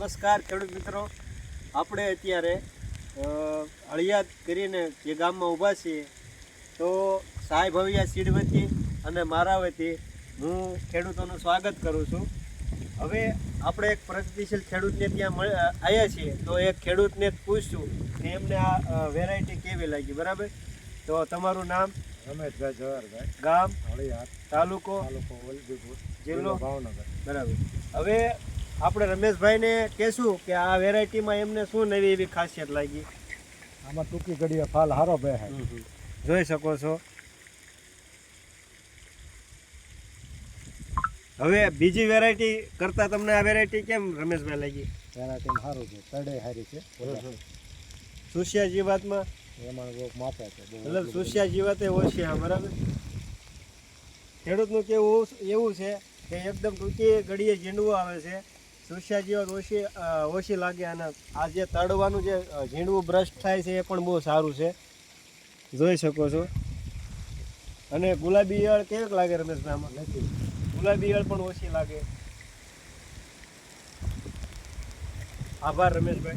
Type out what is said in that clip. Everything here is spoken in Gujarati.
નમસ્કાર ખેડૂત મિત્રો. આપણે અત્યારે હળિયાદ અળિયાદ કરીને જે ગામમાં ઊભા છીએ તો સાહેબ ભવિયા સીડ વતી અને મારા વતી હું ખેડૂતોનું સ્વાગત કરું છું. હવે આપણે એક પ્રગતિશીલ ખેડૂતને ત્યાં આવ્યા છીએ તો એ ખેડૂતને પૂછશું કે એમને આ વેરાયટી કેવી લાગી બરાબર? તો તમારું નામ? રમેશભાઈ જવાહરભાઈ. ગામ? હળિયાદ. તાલુકો? તાલુકો જિલ્લો ભાવનગર. બરાબર. હવે આપણે રમેશભાઈને કહેશું કે આ વેરાયટીમાં એમને શું નવી એવી ખાસિયત લાગી? આમાં ટૂંકી ઘડીએ ફાલ હારો બે જોઈ શકો છો. હવે બીજી વેરાયટી કરતા તમને આ વેરાયટી કેમ રમેશભાઈ લાગી? વેરાયટી સારું છે? તડે હારી છે. સુશિયા જીવાતમાં? એમાં માપે છે મતલબ સુશિયા જીવાતે ઓછી બરાબર? ખેડૂતનું કેવું એવું છે કે એકદમ ટૂંકી ઘડીએ ઝીંડવું આવે છે. સુશિયા જેવા ઓછી ઓછી લાગે અને આ જે તળવાનું જે ઝીણવું બ્રશ થાય છે એ પણ બહુ સારું છે. જોઈ શકો છો. અને ગુલાબી ઈયળ કેવીક લાગે રમેશભાઈમાં નથી. ગુલાબી ઈયળ પણ ઓછી લાગે. આભાર રમેશભાઈ.